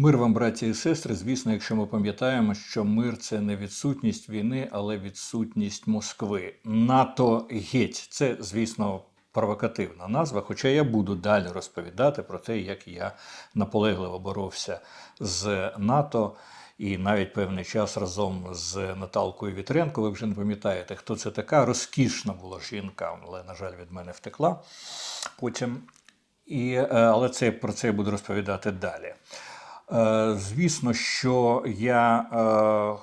Мир вам, браті і сестри. Звісно, якщо ми пам'ятаємо, що мир це не відсутність війни, але відсутність Москви. НАТО геть. Це, звісно, провокативна назва. Хоча я буду далі розповідати про те, як я наполегливо боровся з НАТО. І навіть певний час разом з Наталкою Вітренко, ви вже не пам'ятаєте, хто це така. Розкішна була жінка, але, на жаль, від мене втекла потім. І, е, але це, про це я буду розповідати далі. Е, Звісно, що я е,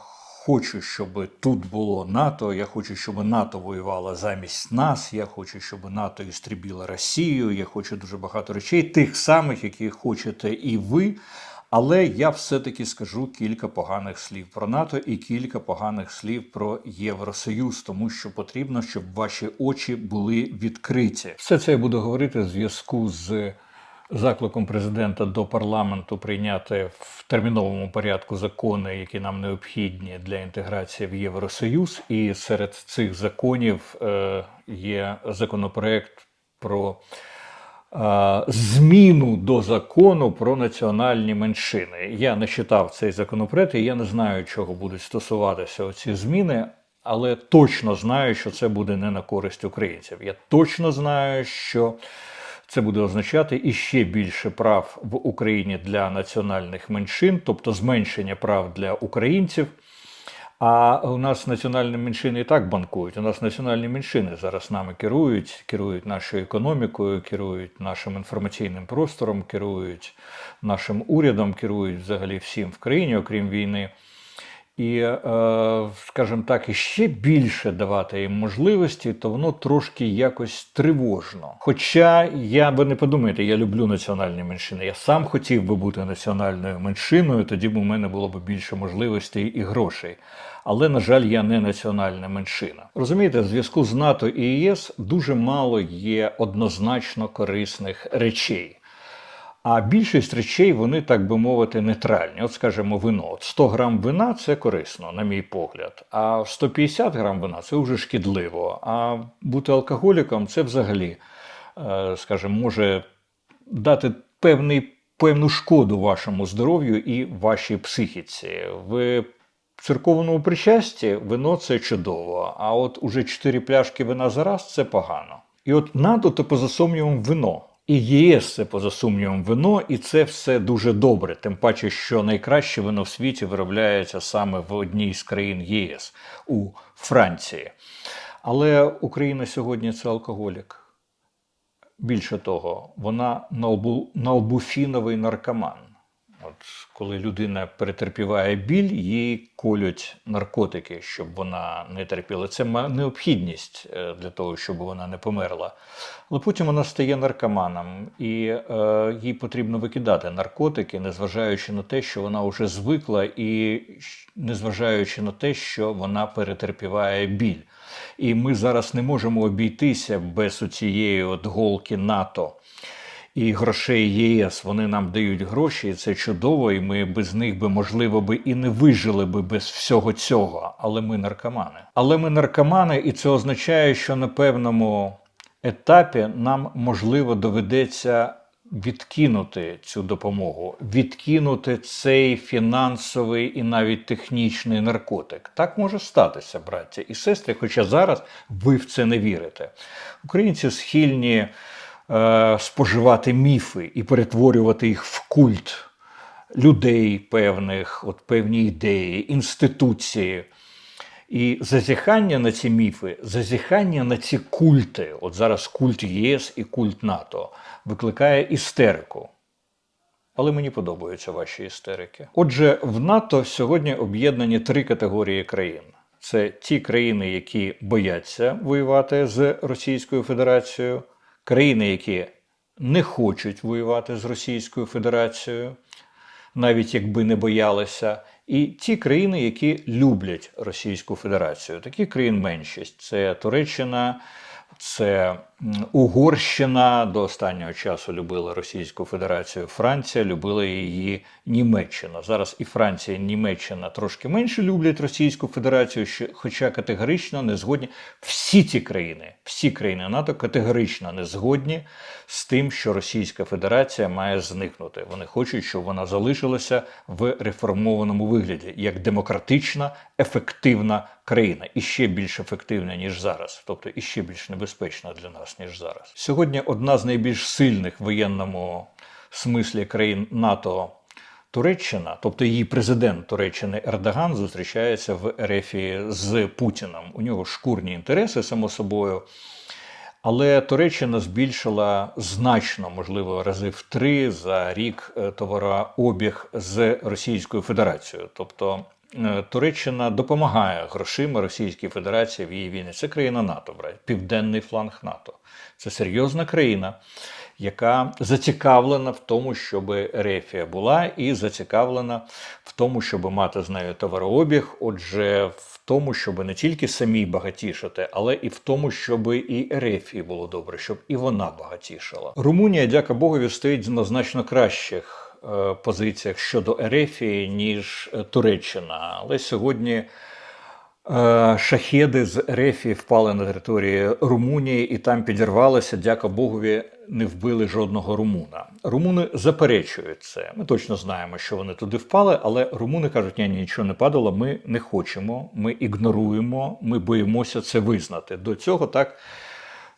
хочу, щоб тут було НАТО. Я хочу, щоб НАТО воювало замість нас. Я хочу, щоб НАТО істрібіло Росію. Я хочу дуже багато речей, тих самих, які хочете і ви. Але я все-таки скажу кілька поганих слів про НАТО і кілька поганих слів про Євросоюз, тому що потрібно, щоб ваші очі були відкриті. Все це я буду говорити в зв'язку з закликом президента до парламенту прийняти в терміновому порядку закони, які нам необхідні для інтеграції в Євросоюз. І серед цих законів е, є законопроект про е, зміну до закону про національні меншини. Я не читав цей законопроект, і я не знаю, чого будуть стосуватися оці зміни. Але точно знаю, що це буде не на користь українців. Я точно знаю, що це буде означати іще більше прав в Україні для національних меншин, тобто зменшення прав для українців. А у нас національні меншини і так банкують. У нас національні меншини зараз нами керують, керують нашою економікою, керують нашим інформаційним простором, керують нашим урядом, керують взагалі всім в країні, окрім війни. І, е, скажімо так, іще більше давати їм можливості, то воно трошки якось тривожно. Хоча я ви не подумайте, я люблю національні меншини. Я сам хотів би бути національною меншиною, тоді б у мене було б більше можливостей і грошей. Але, на жаль, я не національна меншина. Розумієте, в зв'язку з НАТО і ЄС дуже мало є однозначно корисних речей. А більшість речей, вони, так би мовити, нейтральні. От, скажімо, вино. От 100 грам вина це корисно, на мій погляд. А 150 грам вина це вже шкідливо. А бути алкоголіком це взагалі, е, скажімо, може дати певний, певну шкоду вашому здоров'ю і вашій психіці. В церковному причасті вино це чудово, а от уже 4 пляшки вина за раз це погано. І от НАТО то сумнівом вино. І ЄС це поза сумнівом вино, і це все дуже добре. Тим паче, що найкраще вино в світі виробляється саме в одній з країн ЄС у Франції. Але Україна сьогодні це алкоголік. Більше того, вона налбу, налбуфіновий наркоман. От коли людина перетерпіває біль, їй колють наркотики, щоб вона не терпіла. Це необхідність е, для того, щоб вона не померла. Але потім вона стає наркоманом, і е, їй потрібно викидати наркотики, незважаючи на те, що вона вже звикла, і незважаючи на те, що вона перетерпіває біль. І ми зараз не можемо обійтися без цієї от голки НАТО і грошей ЄС. Вони нам дають гроші, і це чудово, і ми без них би, можливо, би і не вижили би без всього цього. Але ми наркомани. Але ми наркомани, і це означає, що на певному етапі нам можливо доведеться. Відкинути цю допомогу, відкинути цей фінансовий і навіть технічний наркотик. Так може статися, браття і сестри, хоча зараз ви в це не вірите. Українці схильні споживати міфи і перетворювати їх в культ людей певних, от певні ідеї, інституції. І зазіхання на ці міфи, зазіхання на ці культи, от зараз культ ЄС і культ НАТО, викликає істерику. Але мені подобаються ваші істерики. Отже, в НАТО сьогодні об'єднані три категорії країн: це ті країни, які бояться воювати з Російською Федерацією, країни, які не хочуть воювати з Російською Федерацією, навіть якби не боялися, і ті країни, які люблять Російську Федерацію. Такі країн меншість: це Туреччина, це Угорщина до останнього часу любила Російську Федерацію, Франція любила її Німеччина. Зараз і Франція, і Німеччина трошки менше люблять Російську Федерацію, що- хоча категорично не згодні. Всі ці країни, всі країни НАТО категорично не згодні з тим, що Російська Федерація має зникнути. Вони хочуть, щоб вона залишилася в реформованому вигляді як демократична, ефективна країна, і ще більш ефективна ніж зараз, тобто і ще більш небезпечна для нас ніж зараз. Сьогодні одна з найбільш сильних в воєнному смислі країн НАТО. Туреччина, тобто її президент Туреччини Ердоган, зустрічається в Ерефії з Путіном. У нього шкурні інтереси, само собою. Але Туреччина збільшила значно, можливо, рази в три за рік е, товарообіг з Російською Федерацією. Тобто Туреччина допомагає грошима Російській Федерації в її війні. Це країна НАТО, брать, південний фланг НАТО. Це серйозна країна, яка зацікавлена в тому, щоб Ерефія була, і зацікавлена в тому, щоб мати з нею товарообіг. Отже, в тому, щоб не тільки самій багатішати, але і в тому, щоб і Ерефії було добре, щоб і вона багатішала. Румунія, дяка Богові, стоїть на значно кращих е, позиціях щодо Ерефії, ніж е, Туреччина. Але сьогодні. Е, Шахеди з Ерефії впали на території Румунії і там підірвалися, дяка Богові, не вбили жодного румуна. Румуни заперечують це. Ми точно знаємо, що вони туди впали, але румуни кажуть, ні, нічого не падало, ми не хочемо, ми ігноруємо, ми боїмося це визнати. До цього так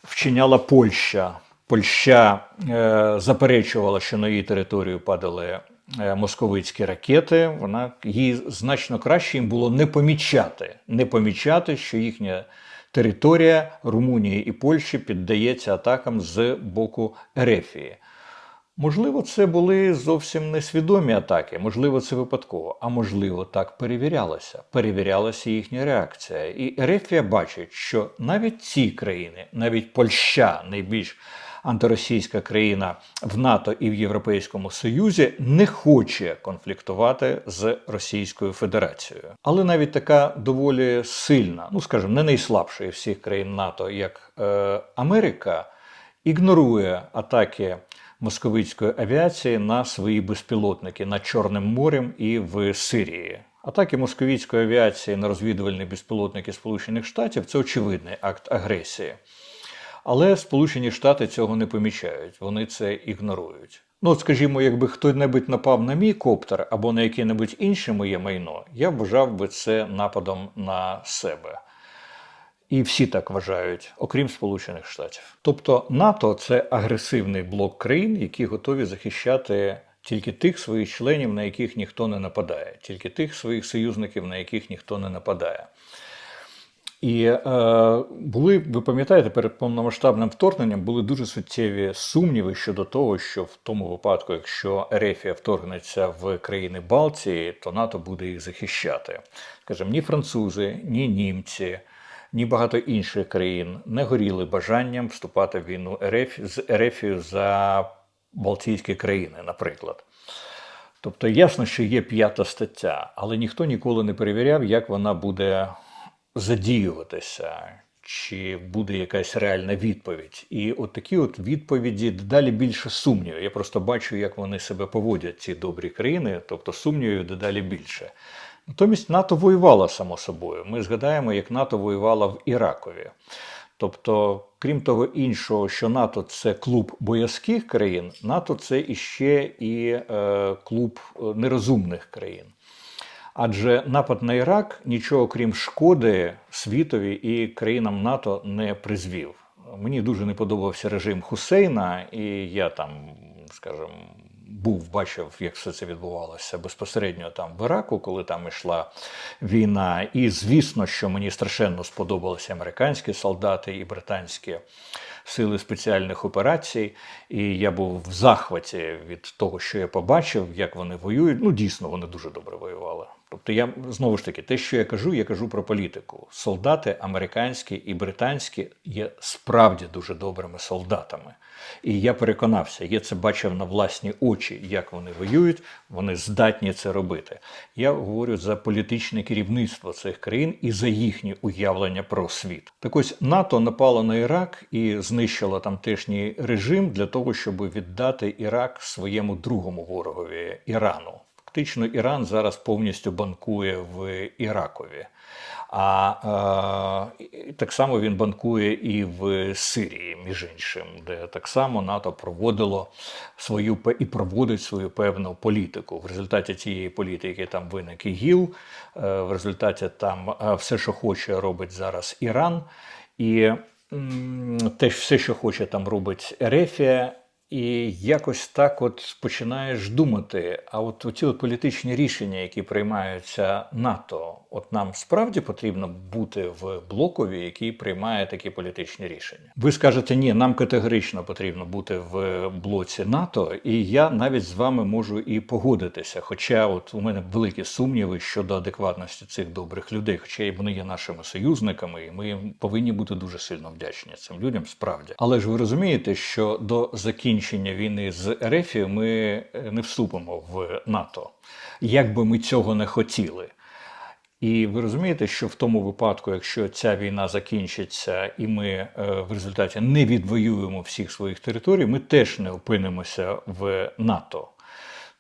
вчиняла Польща. Польща е, заперечувала, що на її територію падали е, московицькі ракети. Вона їй значно краще їм було не помічати, не помічати, що їхня територія Румунії і Польщі піддається атакам з боку Ерефії. Можливо, це були зовсім несвідомі атаки, можливо, це випадково, а можливо, так перевірялося. Перевірялася їхня реакція. І Ерефія бачить, що навіть ці країни, навіть Польща, найбільш антиросійська країна в НАТО і в Європейському Союзі, не хоче конфліктувати з Російською Федерацією. Але навіть така доволі сильна, ну скажімо, не найслабша із всіх країн НАТО, як е, Америка, ігнорує атаки московицької авіації на свої безпілотники над Чорним морем і в Сирії. Атаки московицької авіації на розвідувальні безпілотники Сполучених Штатів це очевидний акт агресії. Але Сполучені Штати цього не помічають, вони це ігнорують. Ну, от, скажімо, якби хто-небудь напав на мій коптер або на яке-небудь інше моє майно, я вважав би це нападом на себе. І всі так вважають, окрім Сполучених Штатів. Тобто НАТО це агресивний блок країн, які готові захищати тільки тих своїх членів, на яких ніхто не нападає, тільки тих своїх союзників, на яких ніхто не нападає. І е, були, ви пам'ятаєте, перед повномасштабним вторгненням були дуже суттєві сумніви щодо того, що в тому випадку, якщо Ерефія вторгнеться в країни Балтії, то НАТО буде їх захищати. Скажімо, ні французи, ні німці, ні багато інших країн не горіли бажанням вступати в війну РФ, з Ерефією за Балтійські країни, наприклад. Тобто ясно, що є п'ята стаття, але ніхто ніколи не перевіряв, як вона буде задіюватися, чи буде якась реальна відповідь. І от такі от відповіді дедалі більше сумнівів. Я просто бачу, як вони себе поводять, ці добрі країни, тобто сумнівів дедалі більше. Натомість НАТО воювала само собою. Ми згадаємо, як НАТО воювала в Іракові. Тобто, крім того іншого, що НАТО це клуб боязких країн, НАТО це іще і е, клуб е, нерозумних країн. Адже напад на Ірак нічого крім шкоди світові і країнам НАТО не призвів. Мені дуже не подобався режим Хусейна, і я там, скажімо, був, бачив, як все це відбувалося безпосередньо там в Іраку, коли там йшла війна. І звісно, що мені страшенно сподобалися американські солдати і британські сили спеціальних операцій. І я був в захваті від того, що я побачив, як вони воюють. Ну, дійсно, вони дуже добре воювали. Тобто, я знову ж таки, те, що я кажу, я кажу про політику. Солдати американські і британські є справді дуже добрими солдатами. І я переконався, я це бачив на власні очі, як вони воюють, вони здатні це робити. Я говорю за політичне керівництво цих країн і за їхнє уявлення про світ. Так ось НАТО напало на Ірак і знищило тамтешній режим для того, щоб віддати Ірак своєму другому ворогові Ірану. Фактично, Іран зараз повністю банкує в Іракові. А е, так само він банкує і в Сирії, між іншим, де так само НАТО проводило свою і проводить свою певну політику. В результаті цієї політики там виник ІГІЛ, е, в результаті там е, все, що хоче, робить зараз Іран. І м, теж все, що хоче, там робить Ерефія. І якось так от починаєш думати, а от оці от політичні рішення, які приймаються НАТО, от нам справді потрібно бути в блокові, який приймає такі політичні рішення. Ви скажете, ні, нам категорично потрібно бути в блоці НАТО, і я навіть з вами можу і погодитися. Хоча от у мене великі сумніви щодо адекватності цих добрих людей, хоча вони є нашими союзниками, і ми їм повинні бути дуже сильно вдячні цим людям, справді. Але ж ви розумієте, що до закінчення війни з РФ ми е, не вступимо в НАТО, як би ми цього не хотіли. І ви розумієте, що в тому випадку, якщо ця війна закінчиться, і ми е, в результаті не відвоюємо всіх своїх територій, ми теж не опинимося в НАТО.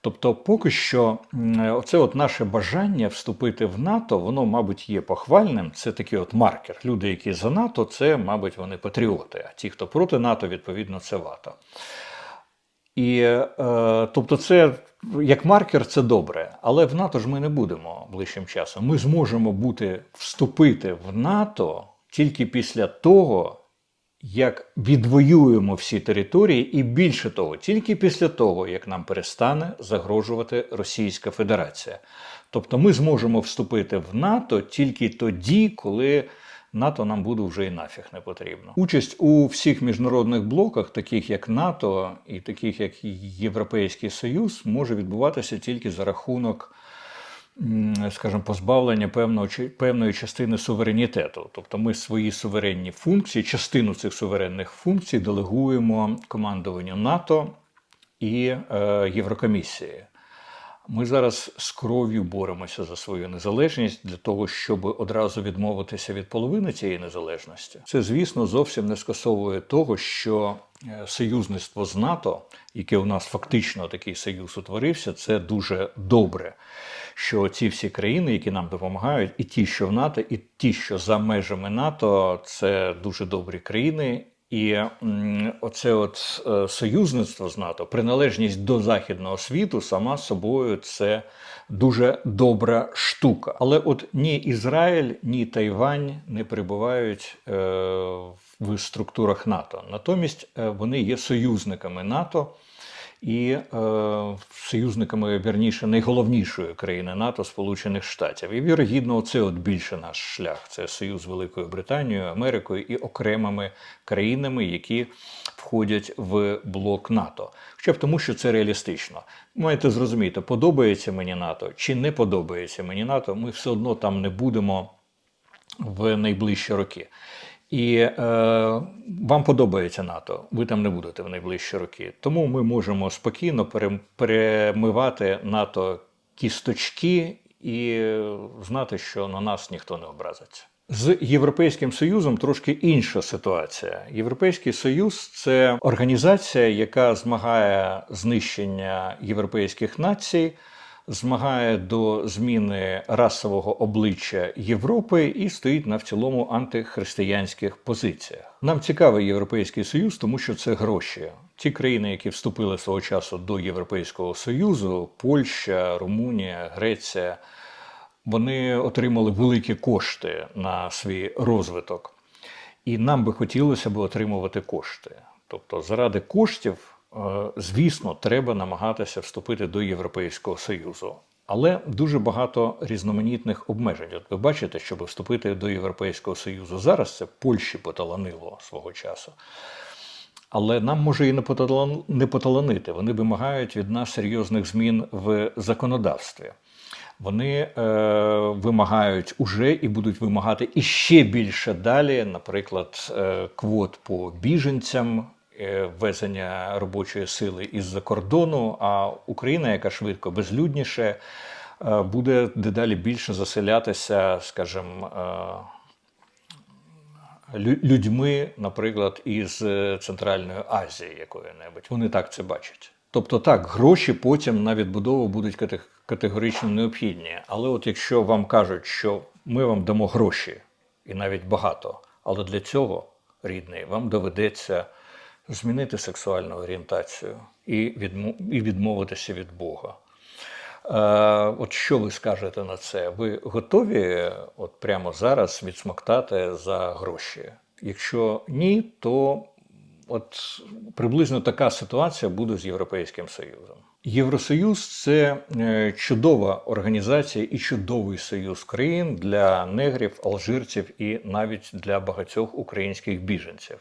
Тобто, поки що, оце от наше бажання вступити в НАТО, воно, мабуть, є похвальним. Це такий от маркер. Люди, які за НАТО, це, мабуть, вони патріоти. А ті, хто проти НАТО, відповідно, це вато. І е, тобто, це як маркер, це добре. Але в НАТО ж ми не будемо ближчим часом. Ми зможемо бути вступити в НАТО тільки після того, як відвоюємо всі території, і більше того, тільки після того, як нам перестане загрожувати Російська Федерація. Тобто ми зможемо вступити в НАТО тільки тоді, коли НАТО нам буде вже і нафіг не потрібно. Участь у всіх міжнародних блоках, таких як НАТО і таких як Європейський Союз, може відбуватися тільки за рахунок скажімо, позбавлення певного, певної частини суверенітету. Тобто ми свої суверенні функції, частину цих суверенних функцій делегуємо командуванню НАТО і е, Єврокомісії. Ми зараз з кров'ю боремося за свою незалежність для того, щоб одразу відмовитися від половини цієї незалежності. Це, звісно, зовсім не скасовує того, що е, союзництво з НАТО, яке у нас фактично такий союз утворився, це дуже добре. Що ці всі країни, які нам допомагають, і ті, що в НАТО, і ті, що за межами НАТО, це дуже добрі країни. І оце от е, союзництво з НАТО, приналежність до західного світу, сама собою це дуже добра штука. Але от ні Ізраїль, ні Тайвань не перебувають е, в структурах НАТО. Натомість е, вони є союзниками НАТО і е, союзниками, вірніше, найголовнішої країни НАТО Сполучених Штатів. І вірогідно, це от більше наш шлях. Це союз з Великою Британією, Америкою і окремими країнами, які входять в блок НАТО. Хоча б тому, що це реалістично. Маєте зрозуміти, подобається мені НАТО чи не подобається мені НАТО, ми все одно там не будемо в найближчі роки. І е, вам подобається НАТО, ви там не будете в найближчі роки. Тому ми можемо спокійно перемивати НАТО кісточки і е, знати, що на нас ніхто не образиться. З Європейським Союзом трошки інша ситуація. Європейський Союз це організація, яка змагає знищення європейських націй змагає до зміни расового обличчя Європи і стоїть на в цілому антихристиянських позиціях. Нам цікавий Європейський Союз, тому що це гроші. Ті країни, які вступили свого часу до Європейського Союзу, Польща, Румунія, Греція, вони отримали великі кошти на свій розвиток. І нам би хотілося б отримувати кошти. Тобто, заради коштів, звісно, треба намагатися вступити до Європейського Союзу. Але дуже багато різноманітних обмежень. От ви бачите, щоб вступити до Європейського Союзу зараз, це Польщі поталанило свого часу. Але нам може і не поталанити. Вони вимагають від нас серйозних змін в законодавстві. Вони е, вимагають уже і будуть вимагати іще більше далі, наприклад, е, квот по біженцям, е, ввезення робочої сили із-за кордону. А Україна, яка швидко безлюдніше, е, буде дедалі більше заселятися, скажімо, е, людьми, наприклад, із Центральної Азії якої-небудь. Вони так це бачать. Тобто так, гроші потім на відбудову будуть категорично необхідні. Але от якщо вам кажуть, що ми вам дамо гроші, і навіть багато, але для цього, рідний, вам доведеться змінити сексуальну орієнтацію і, відмо- і відмовитися від Бога. Е, от що ви скажете на це? Ви готові от прямо зараз відсмоктати за гроші? Якщо ні, то от приблизно така ситуація буде з Європейським Союзом. Євросоюз це е, чудова організація і чудовий союз країн для негрів, алжирців і навіть для багатьох українських біженців.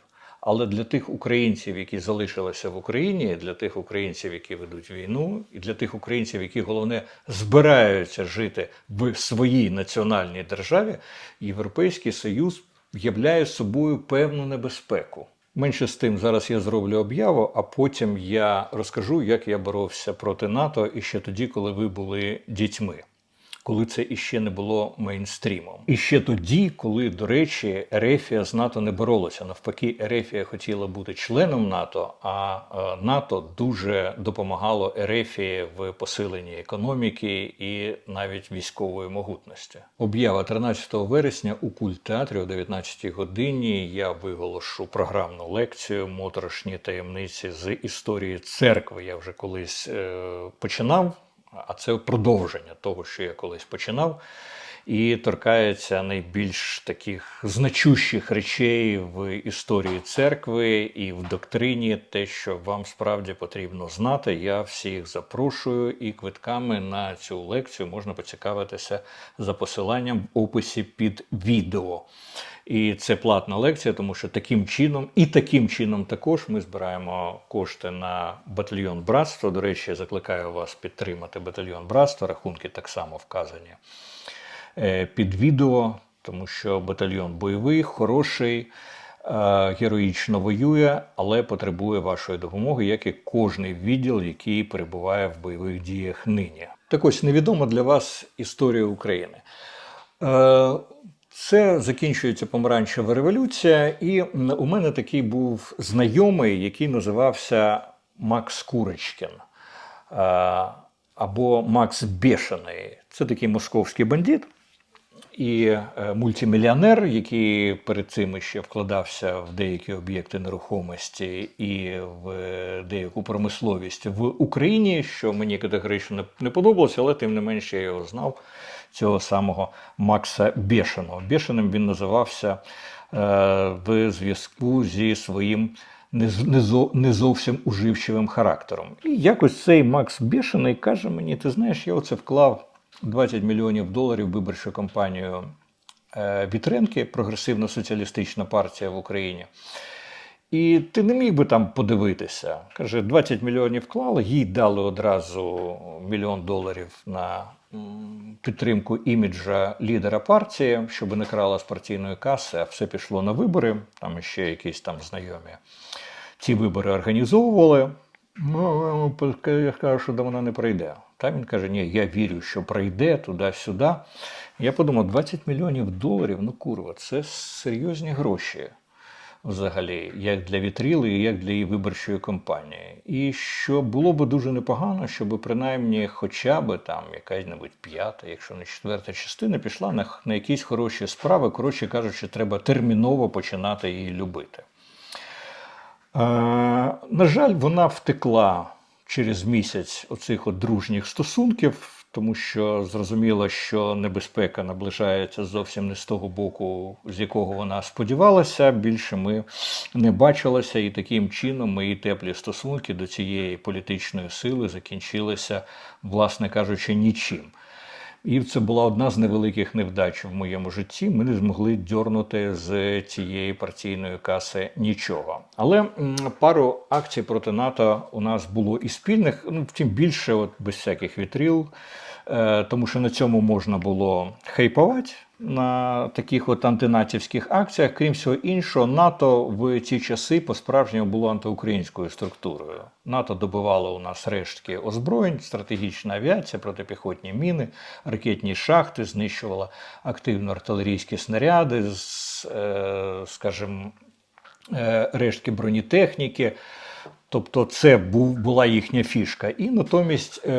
Але для тих українців, які залишилися в Україні, для тих українців, які ведуть війну, і для тих українців, які головне збираються жити в своїй національній державі, Європейський Союз являє собою певну небезпеку. Менше з тим, зараз я зроблю об'яву, а потім я розкажу, як я боровся проти НАТО і ще тоді, коли ви були дітьми коли це іще не було мейнстрімом. І ще тоді, коли, до речі, Ерефія з НАТО не боролася. Навпаки, Ерефія хотіла бути членом НАТО, а е, НАТО дуже допомагало Ерефії в посиленні економіки і навіть військової могутності. Об'ява 13 вересня у культтеатрі о 19 годині я виголошу програмну лекцію Моторошні таємниці з історії церкви. Я вже колись е, починав а це продовження того, що я колись починав, і торкається найбільш таких значущих речей в історії церкви і в доктрині, те, що вам справді потрібно знати. Я всіх запрошую, і квитками на цю лекцію можна поцікавитися за посиланням в описі під відео. І це платна лекція, тому що таким чином, і таким чином також ми збираємо кошти на батальйон братства. До речі, закликаю вас підтримати батальйон братства. Рахунки так само вказані під відео, тому що батальйон бойовий, хороший, е, героїчно воює, але потребує вашої допомоги, як і кожний відділ, який перебуває в бойових діях нині. Так ось невідома для вас історія України. Е, Це закінчується помаранчева революція, і у мене такий був знайомий, який називався Макс Курочкін е, або Макс Бешений. Це такий московський бандит і е, мультимільйонер, який перед цим ще вкладався в деякі об'єкти нерухомості і в е, деяку промисловість в Україні, що мені категорично не- подобалося, але тим не менше я його знав, цього самого Макса Бешеного. Бешеним він називався е, в зв'язку зі своїм не, зовсім уживчивим характером. І якось цей Макс Бешений каже мені: ти знаєш, я оце вклав 20 мільйонів доларів виборчу кампанію е, Вітренки, прогресивно-соціалістична партія в Україні. І ти не міг би там подивитися. Каже, 20 мільйонів вклали, їй дали одразу мільйон доларів на підтримку іміджа лідера партії, щоб не крала з партійної каси, а все пішло на вибори. Там ще якісь там знайомі ці вибори організовували. Ну, я кажу, що вона не пройде. Та він каже, ні, я вірю, що пройде туди-сюди. Я подумав, 20 мільйонів доларів, ну курва, це серйозні гроші взагалі, як для вітріли, як для її виборчої кампанії. І що було б дуже непогано, щоб принаймні хоча б там якась-небудь п'ята, якщо не четверта частина, пішла на, на якісь хороші справи. Коротше кажучи, треба терміново починати її любити. Е, на жаль, вона втекла через місяць оцих от дружніх стосунків, тому що зрозуміло, що небезпека наближається зовсім не з того боку, з якого вона сподівалася. Більше ми не бачилися, і таким чином мої теплі стосунки до цієї політичної сили закінчилися, власне кажучи, нічим. І це була одна з невеликих невдач в моєму житті. Ми не змогли дьорнути з цієї партійної каси нічого. Але пару акцій проти НАТО у нас було і спільних, ну втім більше, от без всяких вітріл, тому що на цьому можна було хайпувати на таких от антинатівських акціях. Крім всього іншого, НАТО в ці часи по-справжньому було антиукраїнською структурою. НАТО добивало у нас рештки озброєнь, стратегічна авіація, протипіхотні міни, ракетні шахти, знищувала активно артилерійські снаряди, е, скажімо, е, рештки бронетехніки. Тобто це був, була їхня фішка. І натомість е,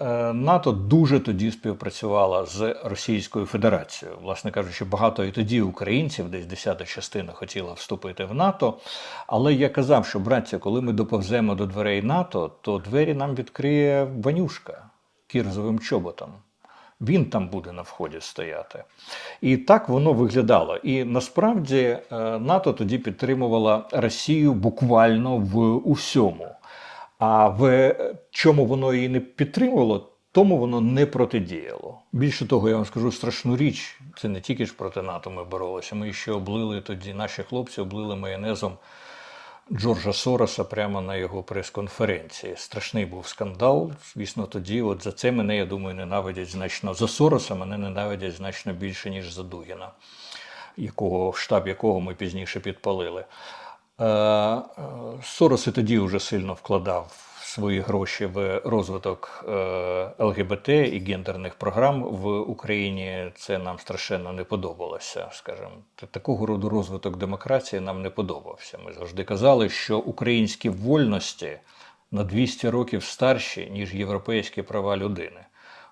е, НАТО дуже тоді співпрацювала з Російською Федерацією. Власне кажучи, багато і тоді українців, десь десята частина хотіла вступити в НАТО. Але я казав, що братця, коли ми доповземо до дверей НАТО, то двері нам відкриє Ванюшка кірзовим чоботом. Він там буде на вході стояти. І так воно виглядало. І насправді е, НАТО тоді підтримувала Росію буквально в усьому. А в чому воно її не підтримувало, тому воно не протидіяло. Більше того, я вам скажу страшну річ: це не тільки ж проти НАТО ми боролися. Ми ще облили тоді, наші хлопці облили майонезом Джорджа Сороса прямо на його прес-конференції. Страшний був скандал. Звісно, тоді, от за це мене, я думаю, ненавидять значно за Сороса, мене ненавидять значно більше, ніж за Дугіна, якого, штаб якого ми пізніше підпалили. Е, е, Сорос і тоді вже сильно вкладав свої гроші в розвиток е, ЛГБТ і гендерних програм в Україні. Це нам страшенно не подобалося. Скажімо, такого роду розвиток демократії нам не подобався. Ми завжди казали, що українські вольності на 200 років старші ніж європейські права людини.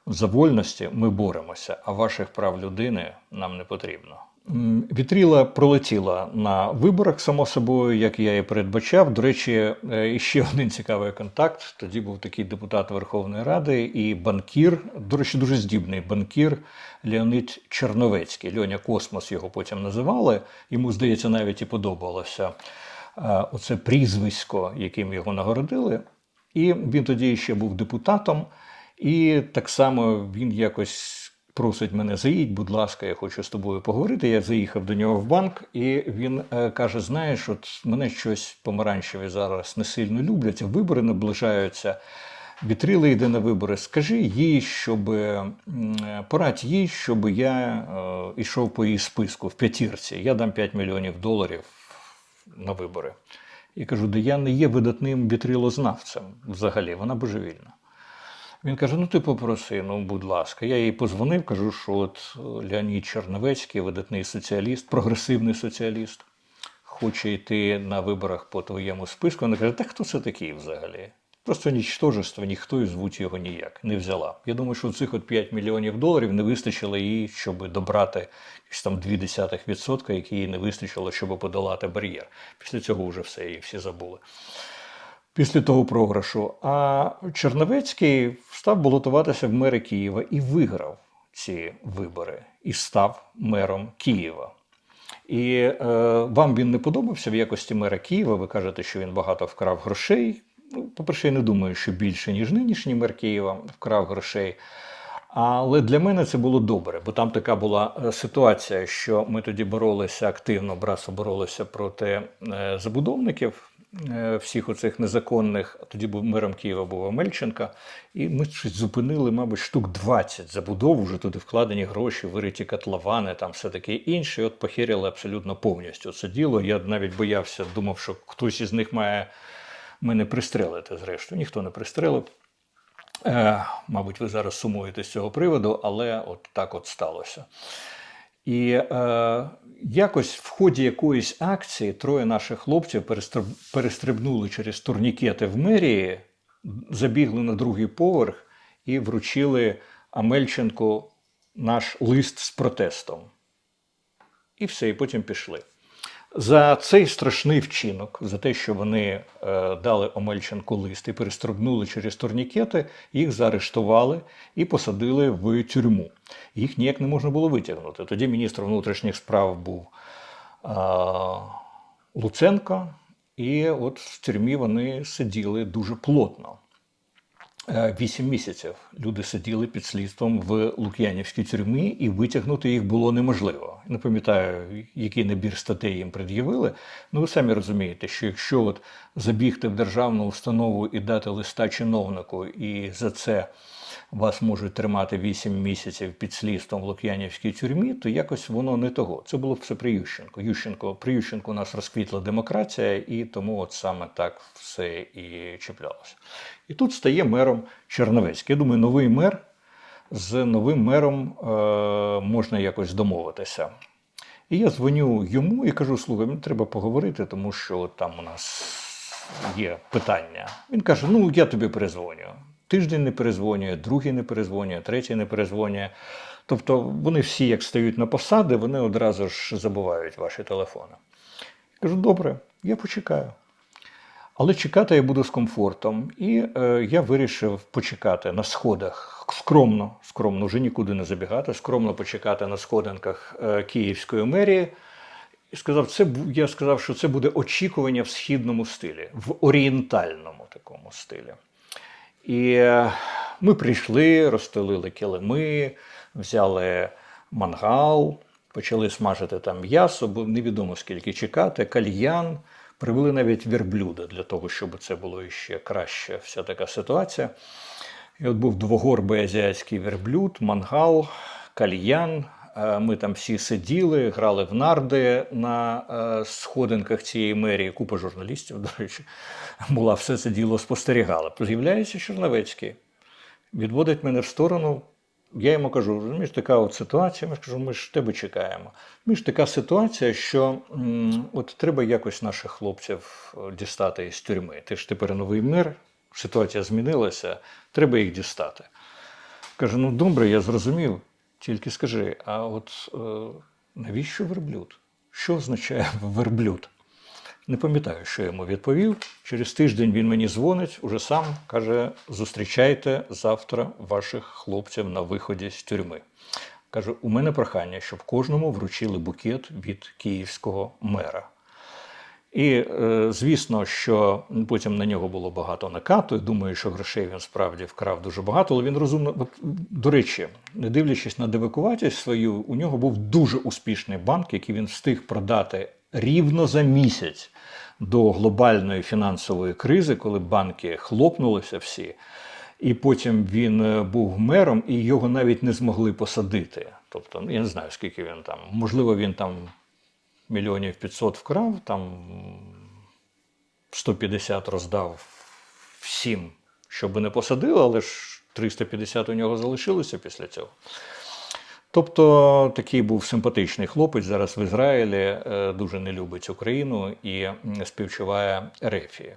За вольності ми боремося, а ваших прав людини нам не потрібно. Вітріла пролетіла на виборах, само собою, як я і передбачав. До речі, е, ще один цікавий контакт. Тоді був такий депутат Верховної Ради і банкір, до речі, дуже здібний банкір Леонід Черновецький. Льоня Космос його потім називали. Йому, здається, навіть і подобалося е, оце прізвисько, яким його нагородили. І він тоді ще був депутатом. І так само він якось просить мене заїдь, будь ласка, я хочу з тобою поговорити. Я заїхав до нього в банк, і він е, каже: Знаєш, от мене щось помаранчеві зараз не сильно люблять, вибори наближаються. Вітрила йде на вибори. Скажи їй, щоб е, порадь їй, щоб я е, йшов по її списку в п'ятірці. Я дам 5 мільйонів доларів на вибори. Я кажу, де я не є видатним вітрилознавцем взагалі, вона божевільна. Він каже: Ну ти попроси, ну будь ласка. Я їй позвонив, кажу, що от Леонід Черновецький, видатний соціаліст, прогресивний соціаліст, хоче йти на виборах по твоєму списку. Вона каже, та хто це такий взагалі? Просто нічтожество, ніхто і звуть його ніяк, не взяла. Я думаю, що цих от 5 мільйонів доларів не вистачило їй, щоб добрати там 0,2%, які їй не вистачило, щоб подолати бар'єр. Після цього вже все, її всі забули після того програшу. А Черновецький став балотуватися в мери Києва і виграв ці вибори і став мером Києва. І е, вам він не подобався в якості мера Києва. Ви кажете, що він багато вкрав грошей. Ну, по-перше, я не думаю, що більше, ніж нинішній мер Києва вкрав грошей. Але для мене це було добре, бо там така була е, ситуація, що ми тоді боролися активно, братство боролося проти е, забудовників всіх оцих незаконних. Тоді був мером Києва був Омельченка, і ми щось зупинили, мабуть, штук 20 забудов, вже туди вкладені гроші, вириті котловани, там все таке інше. І от похеряли абсолютно повністю це діло. Я навіть боявся, думав, що хтось із них має мене пристрелити. Зрештою, ніхто не пристрелив. Е, Мабуть, ви зараз сумуєте з цього приводу, але от так от сталося. І е, якось в ході якоїсь акції троє наших хлопців перестриб- перестрибнули через турнікети в мерії, забігли на другий поверх і вручили Амельченку наш лист з протестом. І все, і потім пішли. За цей страшний вчинок, за те, що вони е, дали Омельченку лист і перестрибнули через турнікети, їх заарештували і посадили в тюрму. Їх ніяк не можна було витягнути. Тоді міністр внутрішніх справ був е, Луценко, і от в тюрмі вони сиділи дуже плотно. Е, Вісім місяців люди сиділи під слідством в Лук'янівській тюрмі, і витягнути їх було неможливо. Не пам'ятаю, який набір статей їм пред'явили. Ну ви самі розумієте, що якщо от забігти в державну установу і дати листа чиновнику, і за це вас можуть тримати 8 місяців під слідством в Лук'янівській тюрмі, то якось воно не того. Це було все при Ющенку. Ющенко, при Ющенку у нас розквітла демократія, і тому от саме так все і чіплялося. І тут стає мером Черновецький. Я думаю, новий мер з новим мером е, можна якось домовитися. І я дзвоню йому і кажу: слухай, мені треба поговорити, тому що там у нас є питання. Він каже: Ну, я тобі перезвоню. Тиждень не перезвонює, другий не перезвонює, третій не перезвонює. Тобто вони всі, як стають на посади, вони одразу ж забувають ваші телефони. Я кажу, добре, я почекаю. Але чекати я буду з комфортом. І е, я вирішив почекати на сходах скромно, скромно, вже нікуди не забігати, скромно почекати на сходинках е, Київської мерії. І сказав, це я сказав, що це буде очікування в східному стилі, в орієнтальному такому стилі. І ми прийшли, розстелили килими, взяли мангал, почали смажити там м'ясо, бо невідомо скільки чекати, кальян. Привели навіть верблюда для того, щоб це було ще краще вся така ситуація. І от був двогорбий азіатський верблюд, мангал, кальян. Е, Ми там всі сиділи, грали в нарди на е, сходинках цієї мерії. Купа журналістів, до речі, була все це діло спостерігала. З'являється Черновецький, відводить мене в сторону. Я йому кажу, розумієш, така от ситуація. Ми ж кажу, ми ж тебе чекаємо. Ми ж така ситуація, що от треба якось наших хлопців е, дістати із тюрми. Ти ж тепер новий мир, ситуація змінилася, треба їх дістати. Каже: ну добре, я зрозумів. Тільки скажи, а от е, навіщо верблюд? Що означає верблюд? Не пам'ятаю, що я йому відповів. Через тиждень він мені дзвонить, уже сам каже: зустрічайте завтра ваших хлопців на виході з тюрми. Каже, у мене прохання, щоб кожному вручили букет від київського мера. І е, звісно, що потім на нього було багато накату. Думаю, що грошей він справді вкрав дуже багато, але він розумно. До речі, не дивлячись на дивакуватість свою, у нього був дуже успішний банк, який він встиг продати рівно за місяць до глобальної фінансової кризи, коли банки хлопнулися всі. І потім він е, був мером, і його навіть не змогли посадити. Тобто, ну, я не знаю, скільки він там. Можливо, він там мільйонів 500 вкрав, там 150 роздав всім, щоб не посадили, але ж 350 у нього залишилося після цього. Тобто такий був симпатичний хлопець зараз в Ізраїлі, е, дуже не любить Україну і співчуває Рефії.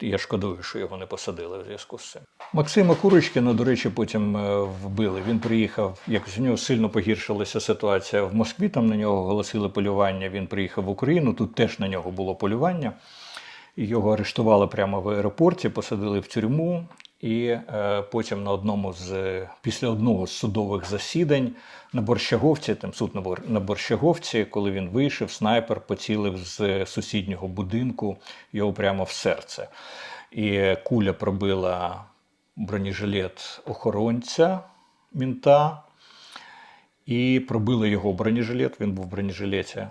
Я шкодую, що його не посадили в зв'язку з цим. Максима Курочкіна, до речі, потім е, вбили. Він приїхав, якось в нього сильно погіршилася ситуація в Москві. Там на нього оголосили полювання. Він приїхав в Україну. Тут теж на нього було полювання. Його арештували прямо в аеропорті, посадили в тюрму. І е, потім на одному з після одного з судових засідань на Борщаговці, там суд на, Бор, на Борщаговці, коли він вийшов, снайпер поцілив з сусіднього будинку його прямо в серце. І куля пробила бронежилет охоронця мінта і пробила його бронежилет. Він був в бронежилеті,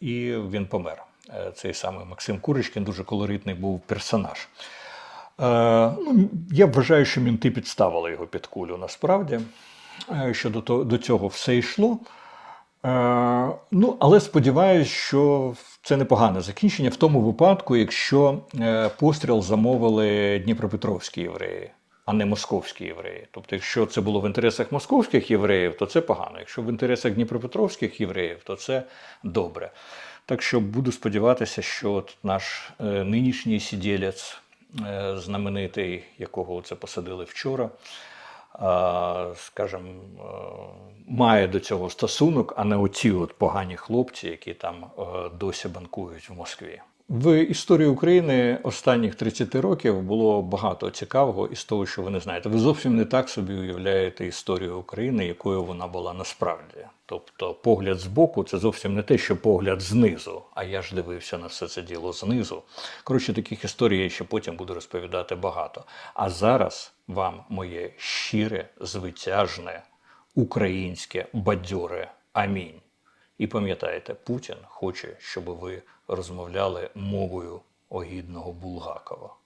і він помер. Е, Цей самий Максим Курочкін дуже колоритний був персонаж. Е, ну, я вважаю, що мінти підставили його під кулю насправді, е, що до, цього все йшло. Е, ну, але сподіваюся, що це непогане закінчення в тому випадку, якщо постріл замовили дніпропетровські євреї, а не московські євреї. Тобто, якщо це було в інтересах московських євреїв, то це погано. Якщо в інтересах дніпропетровських євреїв, то це добре. Так що буду сподіватися, що от наш нинішній сиділець, е, знаменитий, якого це посадили вчора, скажімо, е, має до цього стосунок, а не оці от погані хлопці, які там е, досі банкують в Москві. В історії України останніх 30 років було багато цікавого із того, що ви не знаєте. Ви зовсім не так собі уявляєте історію України, якою вона була насправді. Тобто, погляд збоку це зовсім не те, що погляд знизу. А я ж дивився на все це діло знизу. Коротше, таких історій я ще потім буду розповідати багато. А зараз вам моє щире, звитяжне, українське бадьоре амінь. І пам'ятайте, Путін хоче, щоб ви розмовляли мовою огідного Булгакова.